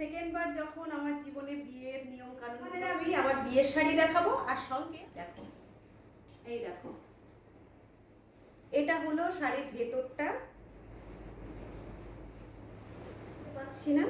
Second বার যখন আমার জীবনে বিয়ের নিয়ম কানুন আমাদের আমি আমার বিয়ের শাড়ি দেখাবো আর সঙ্গে দেখো। এই দেখো। এটা হলো শাড়ির ভেতরটা। পাচ্ছি না?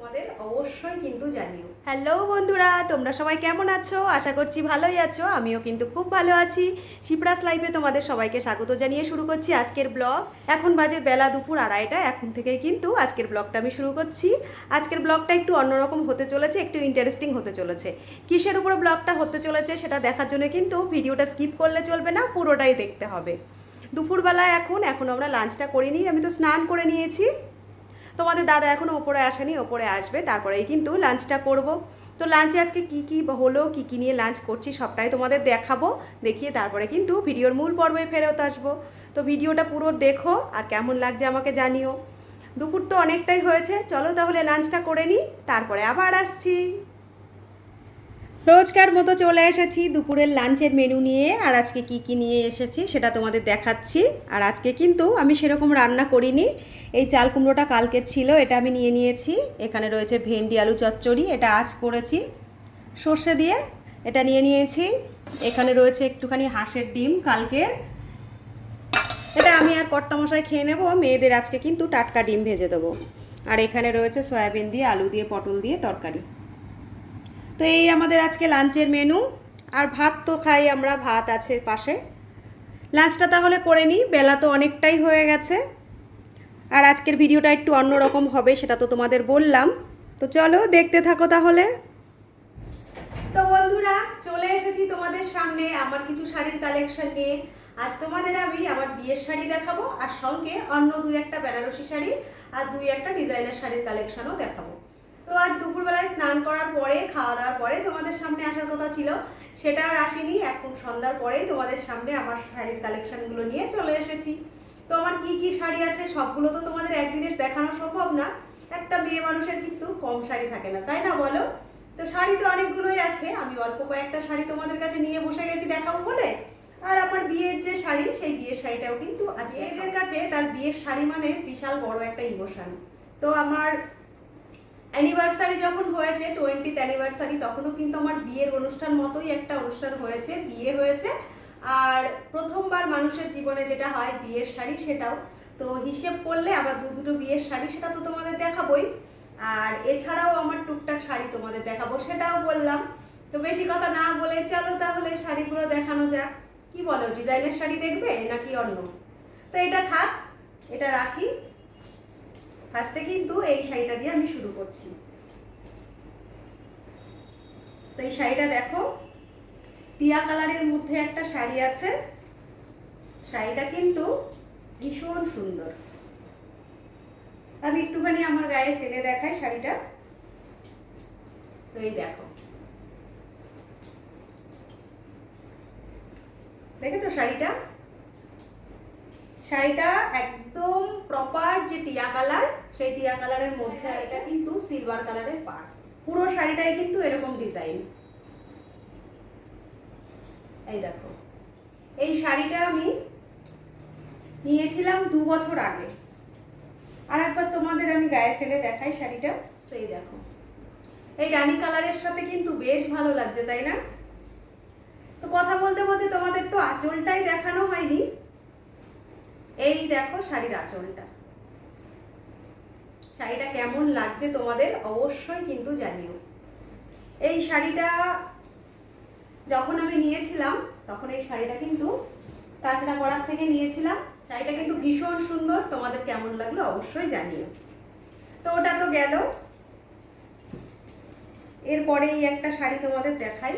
তোমাদের অবশ্যই কিন্তু জানিও। হ্যালো বন্ধুরা, তোমরা সবাই কেমন আছো? আশা করছি ভালোই আছো, আমিও কিন্তু খুব ভালো আছি। শিপ্রাস লাইফে তোমাদের সবাইকে স্বাগত জানিয়ে শুরু করছি আজকের ব্লগ। এখন বাজে বেলা দুপুর আড়াইটা, এখন থেকেই কিন্তু আজকের ব্লগটা আমি শুরু করছি। আজকের ব্লগটা একটু অন্যরকম হতে চলেছে, একটু ইন্টারেস্টিং হতে চলেছে। কিসের উপরে ব্লগটা হতে চলেছে সেটা দেখার জন্য কিন্তু ভিডিওটা স্কিপ করলে চলবে না, পুরোটাই দেখতে হবে। দুপুরবেলা এখন এখন আমরা লাঞ্চটা করিনি, আমি তো স্নান করে নিয়েছি। তোমাদের দাদা এখনও ওপরে আসেনি, ওপরে আসবে, তারপরেই কিন্তু লাঞ্চটা করব। তো লাঞ্চে আজকে কি কি হলো, কি কি নিয়ে লাঞ্চ করছি সবটাই তোমাদের দেখাবো, দেখিয়ে তারপরে কিন্তু ভিডিওর মূল পর্বে ফেরত আসব। তো ভিডিওটা পুরো দেখো আর কেমন লাগছে আমাকে জানিও। দুপুর তো অনেকটাই হয়েছে, চলো তাহলে লাঞ্চটা করে নিই, তারপরে আবার আসছি। রোজকার মতো চলে এসেছি দুপুরের লাঞ্চের মেনু নিয়ে। আর আজকে কি কি নিয়ে এসেছি সেটা তোমাদের দেখাচ্ছি। আর আজকে কিন্তু আমি সেরকম রান্না করিনি। এই চাল কুমড়োটা কালকের ছিল, এটা আমি নিয়ে নিয়েছি। এখানে রয়েছে ভেন্ডি, আলু, চচ্চড়ি, এটা আজ করেছি। সর্ষে দিয়ে এটা নিয়ে নিয়েছি। এখানে রয়েছে একটুখানি হাঁসের ডিম কালকের। এটা আমি আর কর্তামশাই খেয়ে নেব, মেয়েদের আজকে কিন্তু টাটকা ডিম ভেজে দেবো। আর এখানে রয়েছে সয়াবিন দিয়ে আলু দিয়ে পটল দিয়ে তরকারি। তো এই আমাদের আজকে লাঞ্চের মেনু। আর ভাত তো খাই আমরা, ভাত আছে পাশে। লাঞ্চটা তাহলে করে নিই, বেলা তো অনেকটাই হয়ে গেছে। আর আজকের ভিডিওটা একটু অন্যরকম হবে, সেটা তো তোমাদের বললাম। তো চলো দেখতে থাকো তাহলে। তো বন্ধুরা, চলে এসেছি তোমাদের সামনে আমার কিছু শাড়ির কালেকশন নিয়ে। আজ তোমাদের আমি আমার বিয়ের শাড়ি দেখাবো, আর সঙ্গে অন্য দুই একটা বেনারসি শাড়ি আর দুই একটা ডিজাইনার শাড়ির কালেকশনও দেখাবো। তো আজ দুপুরবেলায় স্নান করার পরে খাওয়া দাওয়ার পরে তোমাদের সামনে আসার কথা ছিল। সেটা আর আসেনি এখন সন্ধ্যার পরেই তোমাদের সামনে আমার শাড়ির কালেকশনগুলো নিয়ে চলে এসেছি। তো আমার কি কি শাড়ি আছে সবগুলো তো তোমাদের একদিনে দেখানো সম্ভব না। একটা মেয়ে মানুষের কিন্তু কম শাড়ি থাকে না তাই না বলো? তো শাড়ি তো অনেকগুলোই আছে আমি অল্প কয়েকটা শাড়ি তোমাদের কাছে নিয়ে বসে গেছি দেখাবো বলে। আর আমার বিয়ের যে শাড়ি সেই বিয়ের শাড়িটাও কিন্তু আজ মেয়েদের কাছে তার বিয়ের শাড়ি মানে বিশাল বড় একটা ইমোশন। তো আমার অ্যানিভার্সারি যখন হয়েছে টোয়েন্টিথ অ্যানিভার্সারি তখনও কিন্তু আমার বিয়ের অনুষ্ঠান মতোই একটা অনুষ্ঠান হয়েছে, বিয়ে হয়েছে। আর প্রথমবার মানুষের জীবনে যেটা হয়, বিয়ের শাড়ি সেটাও। তো হিসেব করলে আমার দু দুটো বিয়ের শাড়ি সেটা তো তোমাদের দেখাবোই। আর এছাড়াও আমার টুকটাক শাড়ি তোমাদের দেখাবো, সেটাও বললাম। তো বেশি কথা না বলে চলো তাহলে শাড়িগুলো দেখানো যাক। কি বলো, ডিজাইনের শাড়ি দেখবে নাকি অন্য? তো এটা থাক, এটা রাখি। ফার্স্টে কিন্তু এই শাড়িটা দিয়ে আমি শুরু করছি। তো এই শাড়িটা দেখো, টিয়া কালারের মধ্যে একটা শাড়ি আছে। শাড়িটা কিন্তু ভীষণ সুন্দর। আমি একটুখানি আমার গায়ে ফেলে দেখাই শাড়িটা। তো এই দেখো। দেখেছ শাড়িটা? শাড়িটা একদম প্রপার যে টিয়া কালার সেই টিয়া কালারের মধ্যে এটা কিন্তু সিলভার কালারের পাড়। পুরো শাড়িটাই কিন্তু এরকম ডিজাইন এই দেখো। এই শাড়িটা আমি নিয়েছিলাম দু বছর আগে। আর একবার তোমাদের আমি গায়ে ফেলে দেখাই শাড়িটা। তো এই দেখো। এই রানী কালারের সাথে কিন্তু বেশ ভালো লাগছে তাই না? তো কথা বলতে বলতে তোমাদের তো আঁচলটাই দেখানো হয়নি। এই দেখো শাড়ির আঁচলটা শাড়িটা কেমন লাগছে তোমাদের অবশ্যই কিন্তু জানিও। এই শাড়িটা যখন আমি নিয়েছিলাম, তখন এই শাড়িটা কিন্তু তাছাড়া পড়ার থেকে নিয়েছিলাম। শাড়িটা কিন্তু ভীষণ সুন্দর, তোমাদের কেমন লাগল অবশ্যই জানিও। তো ওটা তো গেল। এরপরে এই একটা শাড়ি তোমাদের দেখাই।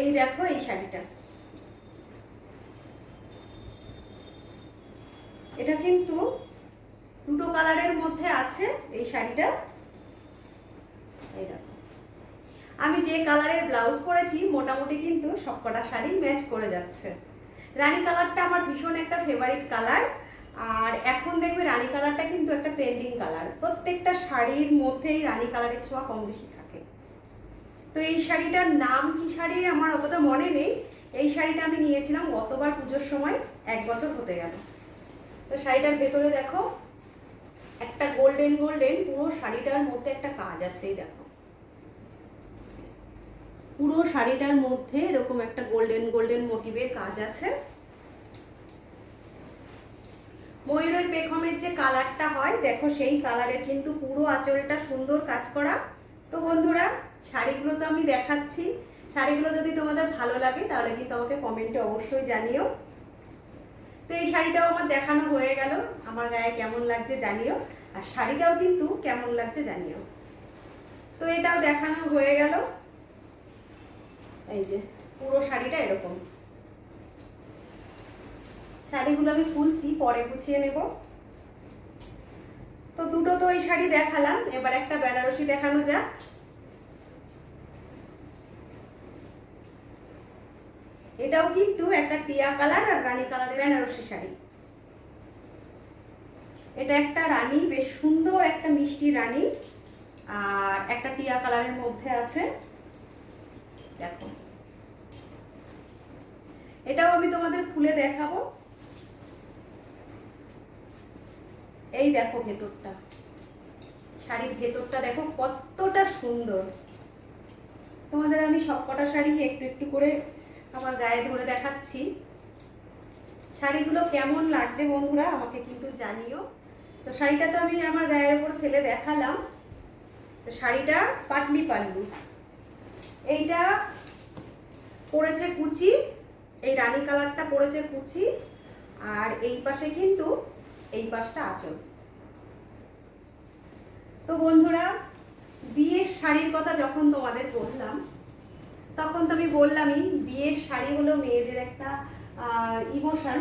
এই দেখো এই শাড়িটা। এটা কিন্তু দুটো কালারের মধ্যে আছে এই শাড়িটা। এই আমি যে কালারের ব্লাউজ পরেছি, মোটামুটি কিন্তু সবকটা শাড়ি ম্যাচ করে যাচ্ছে। রানী কালারটা আমার ভীষণ একটা ফেভারিট কালার। আর এখন দেখবে রানী কালারটা কিন্তু একটা ট্রেন্ডিং কালার। প্রত্যেকটা শাড়ির মধ্যেই রানী কালারের ছোঁয়া কম বেশি। তো এই শাড়িটার নাম কি শাড়ি আমার অতটা মনে নেই। এই শাড়িটা আমি নিয়েছিলাম গতবার পুজোর সময়, এক বছর হতে গেল। তো শাড়িটার ভেতরে দেখো, একটা গোল্ডেন গোল্ডেন, পুরো শাড়িটার মধ্যে একটা কাজ আছে দেখো। পুরো শাড়িটার মধ্যে এরকম একটা গোল্ডেন গোল্ডেন মোটিভের কাজ আছে। ময়ূরের পেখমের যে কালারটা হয়, দেখো সেই কালারের কিন্তু পুরো আঁচলটা সুন্দর কাজ করা। তো বন্ধুরা শাড়িগুলো তো আমি দেখাচ্ছি। শাড়িগুলো যদি তোমাদের ভালো লাগে, তাহলে কিন্তু আমাকে কমেন্টে অবশ্যই জানিও। তো এই শাড়িটাও আমার দেখানো হয়ে গেল। আমার গায়ে কেমন লাগছে জানিও। আর শাড়িটাও কিন্তু কেমন লাগছে জানিও। তো এটাও দেখানো হয়ে গেল। এই যে, পুরো শাড়িটা এরকম। শাড়িগুলো আমি খুলছি, পরে গুছিয়ে নেব। তো দুটো তো ওই শাড়ি দেখালাম। এবার একটা বেনারসি দেখানো যাক। এটাও কিন্তু একটা টিয়া কালার আর রানী কালারের বেনারসি শাড়ি। এটা একটা রানী, বেশ সুন্দর একটা মিষ্টি রানী, আর একটা টিয়া কালারের মধ্যে আছে। দেখো। এটাও আমি তোমাদের খুলে দেখাবো। এই দেখো ভেতরটা। শাড়ির ভেতরটা দেখো কতটা সুন্দর। তোমাদের আমি সবকটা শাড়ি একটু একটু করে আমার গায়ে ধরে দেখাচ্ছি। শাড়িগুলো কেমন লাগছে বন্ধুরা আমাকে কিন্তু জানিও। তো শাড়িটা তো আমি আমার গায়ের উপর ফেলে দেখালাম। তো শাড়িটা পাটলি পাল্লু। এইটা পড়েছে কুচি, এই রানী কালারটা পড়েছে কুচি, আর এই পাশে কিন্তু এই পাশটা আচল। তো বন্ধুরা, বিয়ের শাড়ির কথা যখন তোমাদের বললাম তখন তো আমি বললামই, বিয়ের শাড়ি হলো মেয়েদের একটা ইমোশন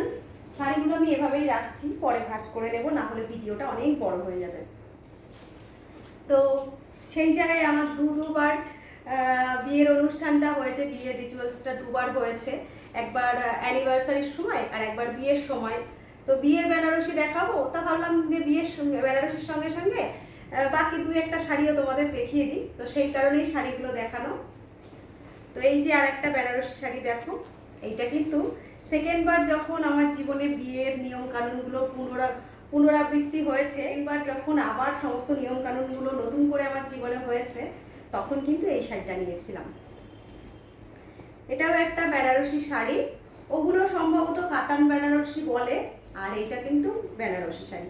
শাড়িগুলো আমি এভাবেই রাখছি, পরে ভাজ করে নেব, না হলে ভিডিওটা অনেক বড় হয়ে যাবে। তো সেই জায়গায় আমার দু দুবার বিয়ের অনুষ্ঠানটা হয়েছে, বিয়ের রিচুয়ালসটা দুবার হয়েছে। একবার অ্যানিভার্সারির সময় আর একবার বিয়ের সময়। তো বিয়ের বেনারসি দেখাবো? তা ভাবলাম যে বিয়ের সঙ্গে, বেনারসির সঙ্গে সঙ্গে বাকি দুই একটা শাড়িও তোমাদের দেখিয়ে দিই। তো সেই কারণেই শাড়িগুলো দেখানো। তো এই যে আরেকটা বেনারসি শাড়ি দেখো, এইটা কিন্তু সেকেন্ডবার যখন আমার জীবনে বিয়ের নিয়ম কানুনগুলো পুনরা, পুনরাবৃত্তি হয়েছে এবার যখন আবার সমস্ত নিয়ম কানুনগুলো নতুন করে আমার জীবনে হয়েছে, তখন কিন্তু এই শাড়িটা নিয়েছিলাম। এটাও একটা বেনারসি শাড়ি, ওগুলো সম্ভবত কাতান বেনারসি বলে, আর এইটা কিন্তু বেনারসি শাড়ি।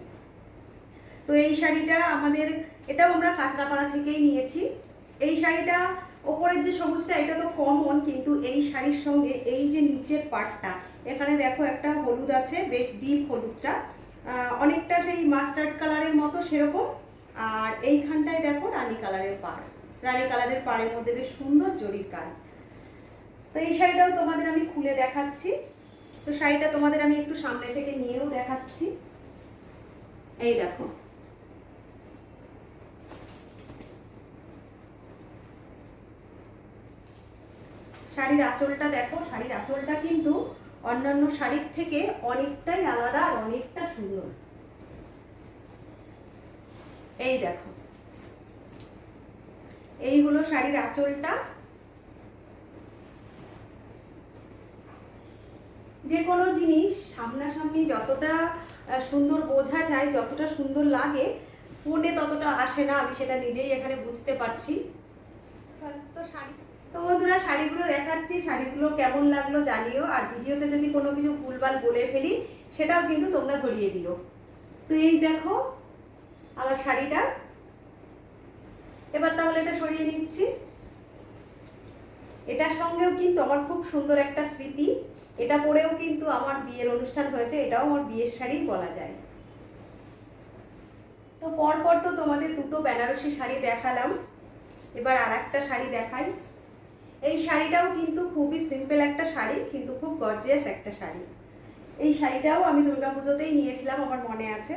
তো এই শাড়িটা আমাদের, এটাও আমরা কাঁচরাপাড়া থেকেই নিয়েছি। এই শাড়িটা ওপরের যে সবুজটা, এটা তো কমন কিন্তু এই শাড়ির সঙ্গে এই যে নিচের পাটটা, এখানে দেখো একটা হলুদ আছে, বেশ ডিপ হলুদটা। অনেকটা সেই মাস্টার্ড কালারের মতো সেরকম। আর এইখানটায় দেখো রানী কালারের পাড়। রানী কালারের পাড়ের মধ্যে বেশ সুন্দর জরির কাজ। তো এই শাড়িটাও তোমাদের আমি খুলে দেখাচ্ছি। তো শাড়িটা তোমাদের আমি একটু সামনে থেকে নিয়েও দেখাচ্ছি। এই দেখো। শাড়ির আঁচলটা দেখো, শাড়ির আঁচলটা কিন্তু অন্যান্য শাড়ির থেকে অনেকটাই আলাদা আর অনেকটা সুন্দর। এই দেখো। এই হলো শাড়ির আঁচলটা। যে কোনো জিনিস সামনাসামনি যতটা সুন্দর বোঝা যায়, যতটা সুন্দর লাগে ফোনে ততটা আসে না, আমি সেটা নিজেই এখানে বুঝতে পারছি। তো শাড়ি তো বন্ধুরা, শাড়িগুলো দেখাচ্ছি। শাড়িগুলো কেমন লাগল জানিও। আর ভিডিওতে যদি কোনো কিছু ভুলভাল বলে ফেলি, সেটাও কিন্তু তোমরা ধরিয়ে দিও। তো এই দেখো আমার শাড়িটা। এবার তাহলে এটা সরিয়ে নিচ্ছি। এটার সঙ্গেও কিন্তু আমার খুব সুন্দর একটা স্মৃতি। এটা পরেও কিন্তু আমার বিয়ের অনুষ্ঠান হয়েছে, এটাও আমার বিয়ের শাড়ি বলা যায়। তো পরপর তো তোমাদের দুটো বেনারসি শাড়ি দেখালাম। এবার আর একটা শাড়ি দেখাই। এই শাড়িটাও কিন্তু খুবই সিম্পল একটা শাড়ি, কিন্তু খুব গর্জিয়াস একটা শাড়ি। এই শাড়িটাও আমি দুর্গাপুজোতেই নিয়েছিলাম, আমার মনে আছে।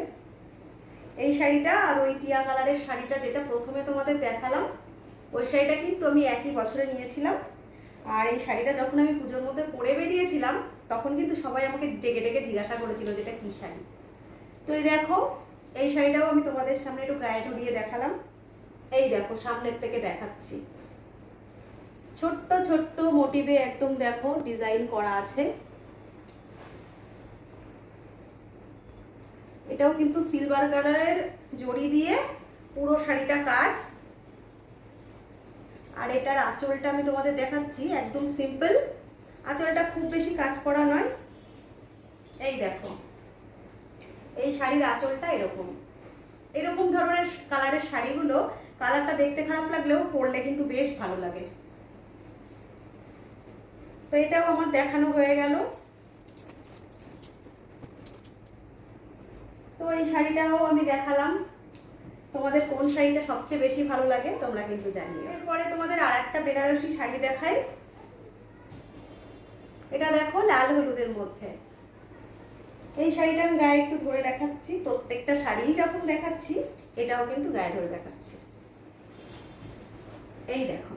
এই শাড়িটা আর ওই টিয়া কালারের শাড়িটা যেটা প্রথমে তোমাদের দেখালাম, ওই শাড়িটা কিন্তু আমি একই বছরে নিয়েছিলাম। আর এই শাড়িটা যখন আমি পুজোর মধ্যে পরে বেরিয়েছিলাম, তখন কিন্তু সবাই আমাকে ডেকে ডেকে জিজ্ঞাসা করেছিল যে এটা কী শাড়ি। তো এই দেখো, এই শাড়িটাও আমি তোমাদের সামনে একটু গায়ে ধরিয়ে দেখালাম। এই দেখো, সামনের থেকে দেখাচ্ছি। ছোট্ট ছোট্ট মোটিভে একদম দেখো ডিজাইন করা আছে। এটাও কিন্তু সিলভার কালারের জড়ি দিয়ে পুরো শাড়িটা কাজ। আর এটার আঁচলটা আমি তোমাদের দেখাচ্ছি, একদম সিম্পল। আঁচলটা খুব বেশি কাজ করা নয়। এই দেখো, এই শাড়ির আঁচলটা এরকম। এরকম ধরনের কালারের শাড়িগুলো, কালারটা দেখতে খারাপ লাগলেও পরলে কিন্তু বেশ ভালো লাগে। তো এটাও আমার দেখানো হয়ে গেল। তো এই শাড়িটাও আমি দেখালাম। তোমাদের কোন শাড়িটা সবচেয়ে বেশি ভালো লাগে তোমরা কিন্তু জানিও। এরপরে তোমাদের আর একটা বেনারসি শাড়ি দেখাই। এটা দেখো লাল হলুদের মধ্যে। এই শাড়িটা আমি গায়ে একটু ধরে দেখাচ্ছি, প্রত্যেকটা শাড়ি যখন দেখাচ্ছি, এটাও কিন্তু গায়ে ধরে দেখাচ্ছি। এই দেখো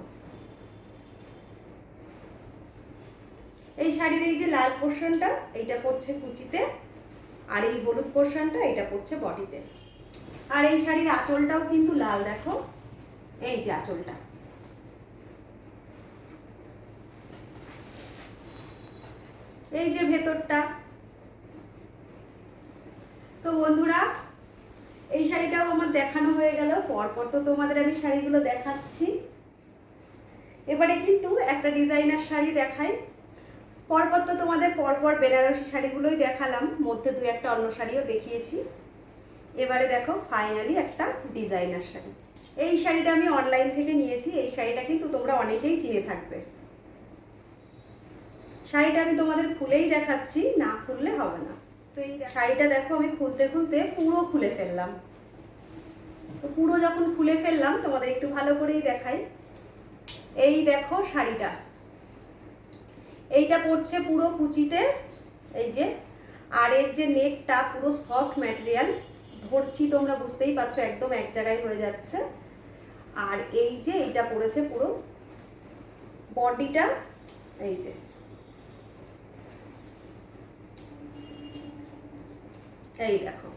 এই শাড়ির এই যে লাল পোর্শনটা, এইটা পড়ছে কুচিতে। আর এই হলুদ পোর্শনটা এটা পড়ছে বডিতে। আর এই শাড়ির আঁচলটাও কিন্তু লাল, দেখো। এই যে আঁচলটা। এই যে ভেতরটা। তো বন্ধুরা, এই শাড়িটাও আমার দেখানো হয়ে গেল। পরপর তো তোমাদের আমি শাড়িগুলো দেখাচ্ছি। এবারে কিন্তু একটা ডিজাইনার শাড়ি দেখাই। পরপর তো তোমাদের পরপর বেনারসি শাড়িগুলোই দেখালাম। মধ্যে দু একটা অন্য শাড়িও দেখিয়েছি। এবারে দেখো ফাইনালি একটা ডিজাইনার শাড়ি। এই শাড়িটা আমি অনলাইন থেকে নিয়েছি। এই শাড়িটা কিন্তু তোমরা অনেকেই চিনে থাকবে। শাড়িটা আমি তোমাদের খুলেই দেখাচ্ছি, না খুললে হবে না। তো এই শাড়িটা দেখো, আমি খুলতে খুলতে পুরো খুলে ফেললাম। তো পুরো যখন খুলে ফেললাম, তোমাদের একটু ভালো করেই দেখাই। এই দেখো শাড়িটা। এইটা পড়ছে পুরো কুচিতে, এই যে, আর এর যে নেটটা পুরো সফট ম্যাটেরিয়াল ধরছি তোমরা বুঝতেই পারছ, একদম এক জায়গায় হয়ে যাচ্ছে। আর এই যে এইটা পড়েছে পুরো বডিটা, এই যে। এই দেখো।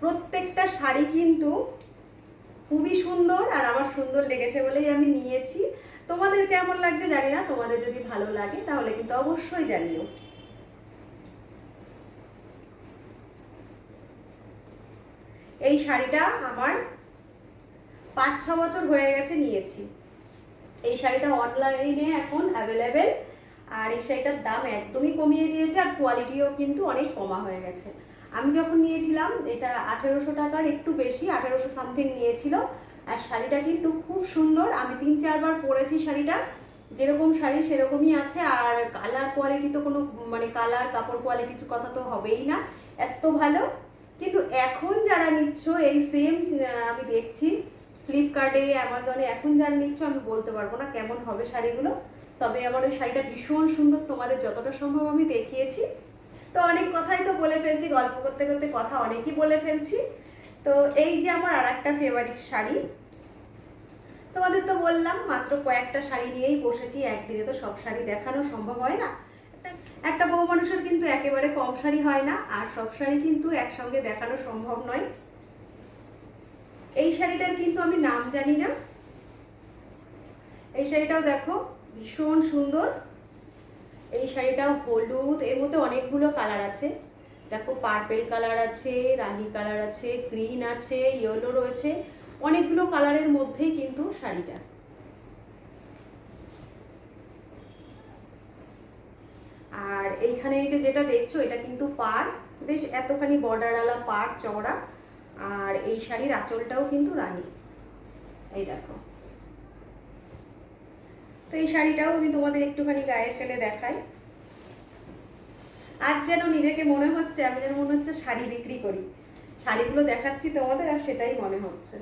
প্রত্যেকটা শাড়ি কিন্তু খুবই সুন্দর আর আমার সুন্দর লেগেছে বলেই আমি নিয়েছি। তোমাদের কেমন লাগছে জানি না, তোমাদের যদি ভালো লাগে তাহলে কিন্তু অবশ্যই জানিও। এই শাড়িটা আমার পাঁচ ছ বছর হয়ে গেছে নিয়েছি। এই শাড়িটা অনলাইনে এখন অ্যাভেলেবেল আর এই শাড়িটার দাম একদমই কমিয়ে দিয়েছে, আর কোয়ালিটিও কিন্তু অনেক কমা হয়ে গেছে। আমি যখন নিয়েছিলাম, এটা আঠেরোশো টাকার, একটু বেশি, আঠেরোশো সামথিং নিয়েছিল। আর শাড়িটা কিন্তু খুব সুন্দর। আমি তিন, চারবার পরেছি শাড়িটা। যেরকম শাড়ি, সেরকমই আছে। আর কালার কোয়ালিটি তো কোনো মানে কালার কাপড় কোয়ালিটির কথা তো হবেই না। এত ভালো। কিন্তু এখন যারা নিচ্ছ এই সেম আমি দেখছি ফ্লিপকার্টে অ্যামাজনে এখন যারা নিচ্ছ, আমি বলতে পারব না কেমন হবে শাড়িগুলো। তবে আমার ওই শাড়িটা ভীষণ সুন্দর। তোমাদের যতটা সম্ভব আমি দেখিয়েছি। তো অনেক কথাই তো বলে ফেলছি, গল্প করতে করতে কথা অনেকই বলে ফেলছি। তো এই যে আমার আর একটা ফেভারিট শাড়ি, তোমাদের তো বললাম, মাত্র কয়েকটা শাড়ি নিয়েই বসেছি, একদিনে তো সব শাড়ি দেখানো সম্ভব হয় না। একটা বউ মানুষের কিন্তু একেবারে কম শাড়ি হয় না, আর সব শাড়ি কিন্তু একসঙ্গে দেখানো সম্ভব নয়। এই শাড়িটার কিন্তু আমি নাম জানি না। এই শাড়িটাও দেখো, ভীষণ সুন্দর। এই শাড়িটাও হলুদ, এর মধ্যে অনেকগুলো কালার আছে। দেখো পার্পেল কালার আছে, রানি কালার আছে গ্রিন আছে ইয়েলো রয়েছে। অনেকগুলো কালারের মধ্যেই কিন্তু শাড়িটা। আর এইখানে এই যে যেটা দেখছ, এটা কিন্তু পার বেশ এতখানি বর্ডারওয়ালা পার চওড়া। আর এই শাড়ির আঁচলটাও কিন্তু রানী। এই দেখো। তো এই শাড়িটাও আমি তোমাদের একটুখানি গায়ে ফেলে দেখাই। আজ যেন নিজেকে মনে হচ্ছে, আমি যেন মনে হচ্ছে শাড়ি বিক্রি করি। শাড়িগুলো দেখাচ্ছি তোমাদের আর সেটাই মনে হচ্ছে।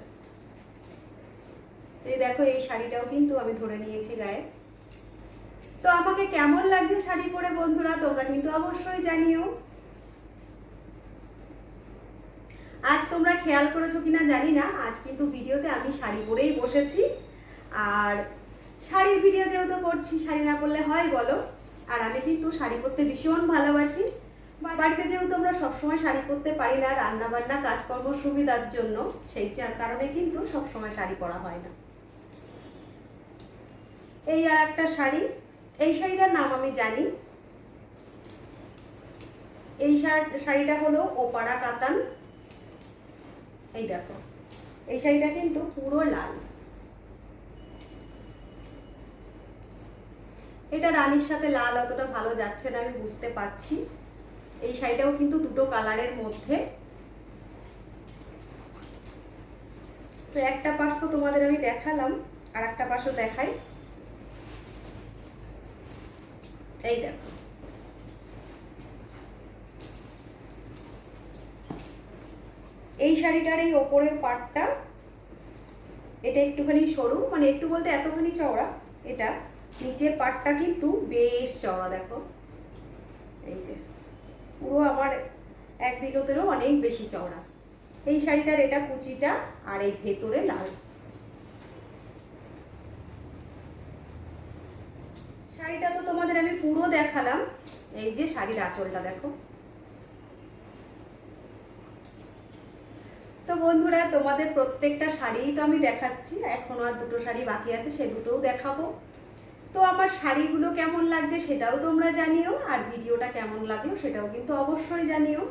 এই দেখো, এই শাড়িটাও কিন্তু আমি ধরে নিয়েছি গায়ে। তো আমাকে কেমন লাগছে শাড়ি পরে বন্ধুরা, তোমরা কিন্তু অবশ্যই জানিও। আজ তোমরা খেয়াল করেছ কিনা জানি না, আজ কিন্তু ভিডিওতে আমি শাড়ি পরেই বসেছি। আর শাড়ির ভিডিও যেহেতু করছি, শাড়ি না পরলে হয়, বলো। আর আমি কিন্তু শাড়ি পরতে ভীষণ ভালোবাসি। বাড়িতে যেহেতু আমরা সবসময় শাড়ি পরতে পারি না, রান্নাবান্না, কাজকর্ম সুবিধার জন্য, সেই যার কারণে কিন্তু সবসময় শাড়ি পরা হয় না। এই আর একটা শাড়ি। এই শাড়িটার নাম আমি জানি। এই শাড়- শাড়িটা হলো ওপাড়া কাতান। এই দেখো। এই শাড়িটা কিন্তু পুরো লাল। এটা রানীর সাথে লাল অতটা ভালো যাচ্ছে না, আমি বুঝতে পারছি। এই শাড়িটাও কিন্তু দুটো কালারের মধ্যে। তো একটা পার্স তো তোমাদের আমি দেখালাম, আর একটা পার্সও দেখাই। এই দেখো। এই শাড়িটার এই ওপরের পাটটা এটা একটুখানি সরু মানে একটু বলতে এতখানি চওড়া, এটা। নিচের পাটটা কিন্তু বেশ চওড়া, দেখো। এই যে, পুরো আমার এক বিগতেরও অনেক বেশি চওড়া। এই শাড়িটার এটা কুচিটা আর এই ভেতরে লাল। শাড়িটা তো তোমাদের আমি পুরো দেখালাম। এই যে শাড়ির আঁচলটা, দেখো। তো বন্ধুরা, তোমাদের প্রত্যেকটা শাড়িই তো আমি দেখাচ্ছি। এখনও আর দুটো শাড়ি বাকি আছে, সে দুটোও দেখাবো। তো আমার শাড়িগুলো কেমন লাগছে সেটাও তোমরা জানিও, আর ভিডিওটা কেমন লাগল সেটাও কিন্তু অবশ্যই জানিও।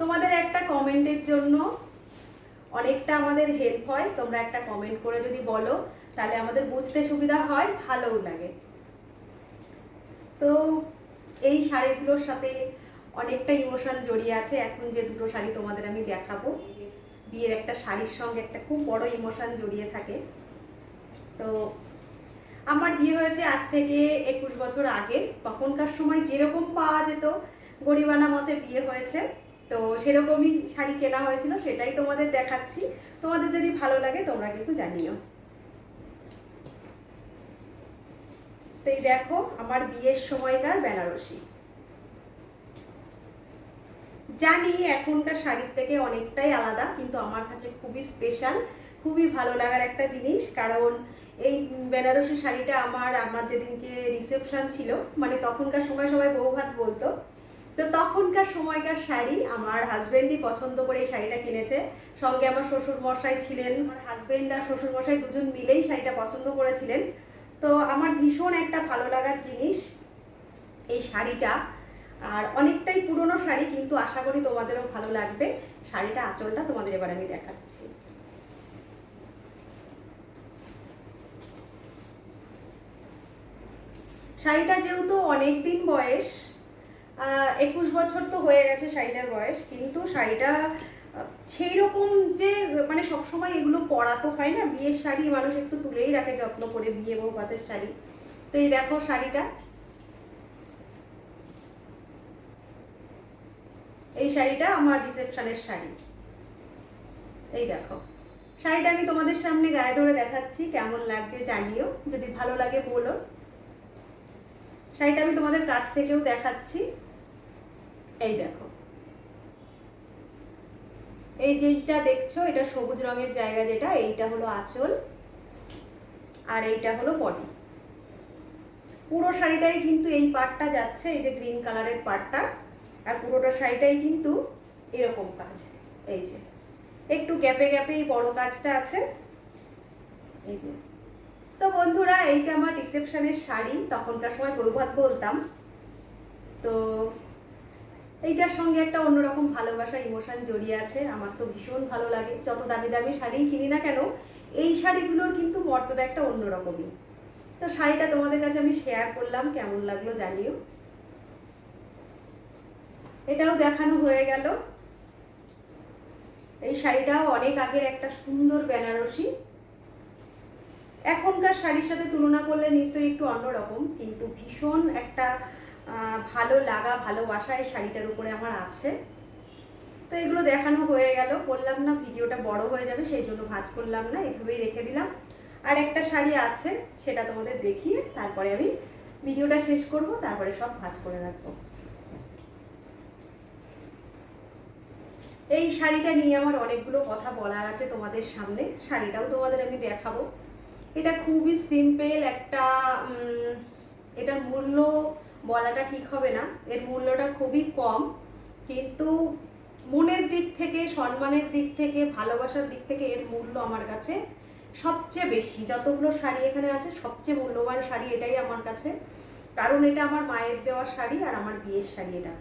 তোমাদের একটা কমেন্টের জন্য অনেকটা আমাদের হেল্প হয়, তোমরা একটা কমেন্ট করে যদি বলো, তাহলে আমাদের বুঝতে সুবিধা হয়, ভালোও লাগে। তো এই শাড়িগুলোর সাথে অনেকটা ইমোশন জড়িয়ে আছে, এখন যে দুটো শাড়ি তোমাদের আমি দেখাবো। বিয়ের একটা শাড়ির সঙ্গে একটা খুব বড় ইমোশন জড়িয়ে থাকে। তো আমার বিয়ে হয়েছে আজ থেকে একুশ বছর আগে। তখনকার সময় যেরকম পাওয়া যেত, গরিবানা মতে বিয়ে হয়েছে। তো সেরকমই শাড়ি কেনা হয়েছিল, সেটাই তোমাদের দেখাচ্ছি। তোমাদের যদি ভালো লাগে, তোমরা কিন্তু জানিও। তো এই দেখো, আমার বিয়ের সময়কার বেনারসি। জানি এখনকার শাড়ির থেকে অনেকটাই আলাদা, কিন্তু আমার কাছে খুবই স্পেশাল খুবই ভালো লাগার একটা জিনিস, কারণ এই বেনারসি শাড়িটা আমার আমার যেদিনকে রিসেপশন ছিল মানে তখনকার সময় সবাই বউ ভাত বলতো। তো তখনকার সময়কার শাড়ি আমার হাজব্যান্ডই পছন্দ করে এই শাড়িটা কিনেছে। সঙ্গে আমার শ্বশুর মশাই ছিলেন, আমার হাজবেন্ড আর শ্বশুর মশাই দুজন মিলেই শাড়িটা পছন্দ করেছিলেন। তো আমার ভীষণ একটা ভালো লাগার জিনিস এই শাড়িটা। আর অনেকটাই পুরনো শাড়ি, কিন্তু আশা করি তোমাদেরও ভালো লাগবে। শাড়িটা, আঁচলটা তোমাদের এবার আমি দেখাচ্ছি। শাড়িটা যেহেতু অনেক দিন বয়স একুশ বছর তো হয়ে গেছে শাড়িটার বয়স, কিন্তু শাড়িটা সেই রকম যে মানে সবসময় এগুলো পরা তো হয় না, বিয়ের শাড়ি মানুষ একটু তুলেই রাখে যত্ন করে, বিয়ে বউ ভাতের শাড়ি। তো এই দেখো শাড়িটা। এই শাড়িটা আমার রিসেপশনের শাড়ি। এই দেখো। শাড়িটা আমি তোমাদের সামনে গায়ে ধরে দেখাচ্ছি, কেমন লাগছে জানিও, যদি ভালো লাগে বলো। শাড়িটা আমি তোমাদের কাছ থেকেও দেখাচ্ছি। এই দেখো। এই যেটা দেখছ, এটা সবুজ রঙের জায়গা যেটা, এইটা হলো আঁচল, আর এইটা হলো বডি। পুরো শাড়িটাই কিন্তু এই পার্টটা যাচ্ছে, এই যে গ্রিন কালারের পার্টটা আর পুরোটা শাড়িটাই কিন্তু এরকম কাজ। এই যে, একটু গ্যাপে গ্যাপে এই বড় কাজটা আছে। এই যে তো বন্ধুরা, এইটা আমার রিসেপশনের শাড়ি। তখনকার সময় বৌভাত বলতাম। তো এইটার সঙ্গে একটা অন্যরকম ভালোবাসা ইমোশন জড়িয়ে আছে। আমার তো ভীষণ ভালো লাগে। যত দামি দামি শাড়ি কিনি না কেন, এই শাড়িগুলোর কিন্তু মর্যাদা একটা অন্যরকমই। তো শাড়িটা তোমাদের কাছে আমি শেয়ার করলাম। কেমন লাগল জানিও। এটাও দেখানো হয়ে গেল। এই শাড়িটাও অনেক আগের একটা সুন্দর বেনারসি। এখনকার শাড়ির সাথে তুলনা করলে নিশ্চয়ই একটু অন্যরকম, কিন্তু ভীষণ একটা ভালো লাগা ভালোবাসা এই শাড়িটার উপরে আমার আছে। তো এগুলো দেখানো হয়ে গেল, বললাম না ভিডিওটা বড় হয়ে যাবে, সেই জন্য ভাজ করলাম না, এভাবেই রেখে দিলাম। আর একটা শাড়ি আছে, সেটা তোমাদের দেখিয়ে তারপরে আমি ভিডিওটা শেষ করব, তারপরে সব ভাজ করে রাখব। এই শাড়িটা নিয়ে আমার অনেকগুলো কথা বলার আছে তোমাদের সামনে, শাড়িটাও তোমাদের আমি দেখাবো। এটা খুবই সিম্পল একটা এটার মূল্য বলাটা ঠিক হবে না। এর মূল্যটা খুবই কম। কিন্তু মনের দিক থেকে, সম্মানের দিক থেকে, ভালোবাসার দিক থেকে এর মূল্য আমার কাছে সবচেয়ে বেশি। যতগুলো শাড়ি এখানে আছে, সবচেয়ে মূল্যবান শাড়ি এটাই আমার কাছে। কারণ এটা আমার মায়ের দেওয়া শাড়ি আর আমার বিয়ের শাড়ি এটা।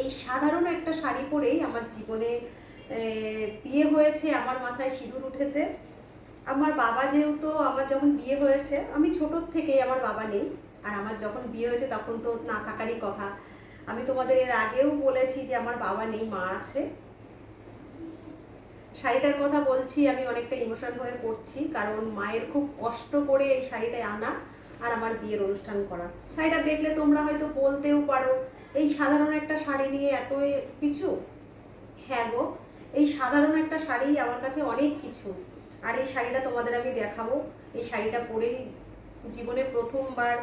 এই সাধারণ একটা শাড়ি পরেই আমার জীবনে বিয়ে হয়েছে, আমার মাথায় সিঁদুর উঠেছে। আমার বাবা যেহেতু আমার যখন বিয়ে হয়েছে, আমি ছোটোর থেকেই আমার বাবা নেই। আর আমার যখন বিয়ে হয়েছে তখন তো না থাকারই কথা। আমি তোমাদের এর আগেও বলেছি যে আমার বাবা নেই, মা আছে। শাড়িটার কথা বলছি, আমি অনেকটা ইমোশন হয়ে পড়ছি, কারণ মায়ের খুব কষ্ট করে এই শাড়িটায় আনা আর আমার বিয়ের অনুষ্ঠান করা। শাড়িটা দেখলে তোমরা হয়তো বলতেও পারো, এই সাধারণ একটা শাড়ি নিয়ে এত কিছু? হ্যাঁ গো, এই সাধারণ একটা শাড়ি আমার কাছে অনেক কিছু। আর এই শাড়িটা তোমাদের আমি দেখাবো। এই শাড়িটা পরেই জীবনে প্রথমবার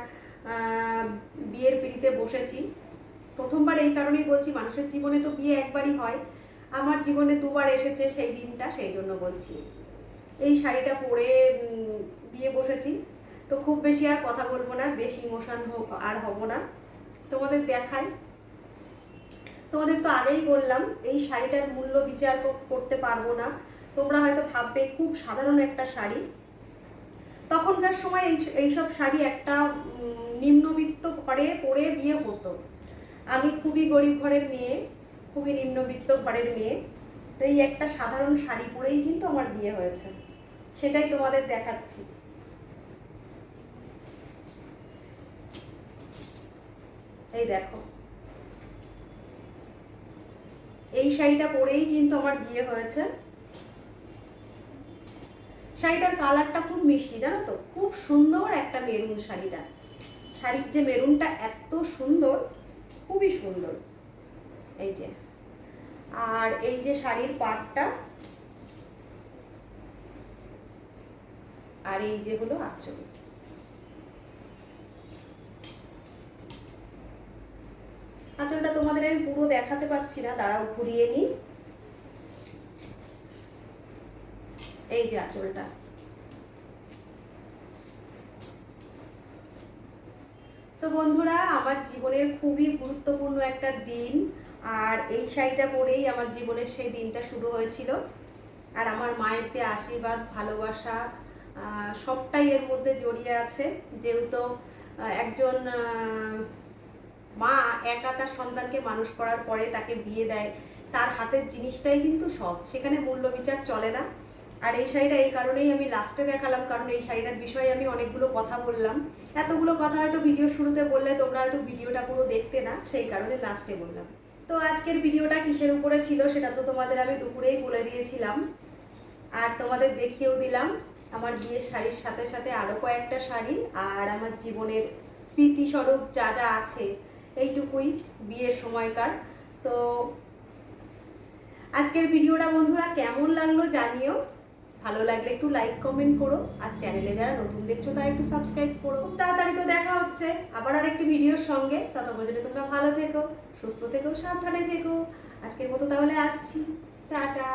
বিয়ের পিড়িতে বসেছি। প্রথমবার এই কারণেই বলছি, মানুষের জীবনে তো বিয়ে একবারই হয়। আমার জীবনে দুবার এসেছে সেই দিনটা, সেই জন্য বলছি। এই শাড়িটা পরে বিয়ে বসেছি। তো খুব বেশি আর কথা বলব না, বেশি ইমোশন আর হব না। তোমাদের দেখাই। তোমাদের তো আগেই বললাম, এই শাড়িটার মূল্য বিচার কর- করতে পারব না। তোমরা হয়তো ভাববে, খুব সাধারণ একটা শাড়ি। তখনকার সময় এই এইসব শাড়ি একটা নিম্নবিত্ত ঘরে পরে বিয়ে হতো। আমি খুবই গরিব ঘরের মেয়ে, খুবই নিম্নবিত্ত ঘরের মেয়ে। তো এই একটা সাধারণ শাড়ি পরেই কিন্তু আমার বিয়ে হয়েছে। সেটাই তোমাদের দেখাচ্ছি। এই দেখো। এই শাড়িটা পরেই কিন্তু আমার বিয়ে হয়েছে। শাড়িটার কালারটা খুব মিষ্টি, জানো তো? খুব সুন্দর একটা মেরুন শাড়িটা। শাড়ির যে মেরুনটা এত সুন্দর, খুবই সুন্দর। এই যে। আর এই যে শাড়ির পাটটা, আর এই যে হলো আঁচল। আঁচলটা তোমাদের আমি পুরো দেখাতে পাচ্ছি না, দাঁড়াও, ঘুরিয়ে নিই। এই যে আঁচলটা তো বন্ধুরা, আমার জীবনের খুবই গুরুত্বপূর্ণ একটা দিন, আর এই শাড়িটা পরেই আমার জীবনের সেই দিনটা শুরু হয়েছিল। আর আমার মায়ের যে আশীর্বাদ, ভালোবাসা সবটাই এর মধ্যে জড়িয়ে আছে। যেহেতু একজন মা একা তার সন্তানকে মানুষ করার পরে তাকে বিয়ে দেয়, তার হাতের জিনিসটাই কিন্তু সব। সেখানে মূল্য বিচার চলে না। আর এই শাড়িটা এই কারণেই আমি লাস্টে দেখালাম, কারণ এই শাড়িটার বিষয়ে আমি অনেকগুলো কথা বললাম। এতগুলো কথা হয়তো ভিডিও শুরুতে বললে তোমরা হয়তো ভিডিওটা পুরো দেখতে না, সেই কারণে লাস্টে বললাম। তো আজকের ভিডিওটা কিসের উপরে ছিল সেটা তো তোমাদের আমি দুপুরেই বলে দিয়েছিলাম। আর তোমাদের দেখিয়েও দিলাম, আমার বিয়ের শাড়ির সাথে সাথে আরও কয়েকটা শাড়ি আর আমার জীবনের স্মৃতিস্বরূপ যা যা আছে, এইটুকুই বিয়ের সময়কার। তো আজকের ভিডিওটা বন্ধুরা কেমন লাগল জানিও। ভালো লাগলে একটু লাইক কমেন্ট করো। আর চ্যানেলে যারা নতুন দেখছ, তারা একটু সাবস্ক্রাইব করো। খুব তাড়াতাড়ি তো দেখা হচ্ছে। আবার আরেকটি ভিডিওর সঙ্গে। তত পর্যন্ত তোমরা ভালো থেকো, সুস্থ থেকো, সাবধানে থেকো। আজকের মতো তাহলে আসছি। টাটা।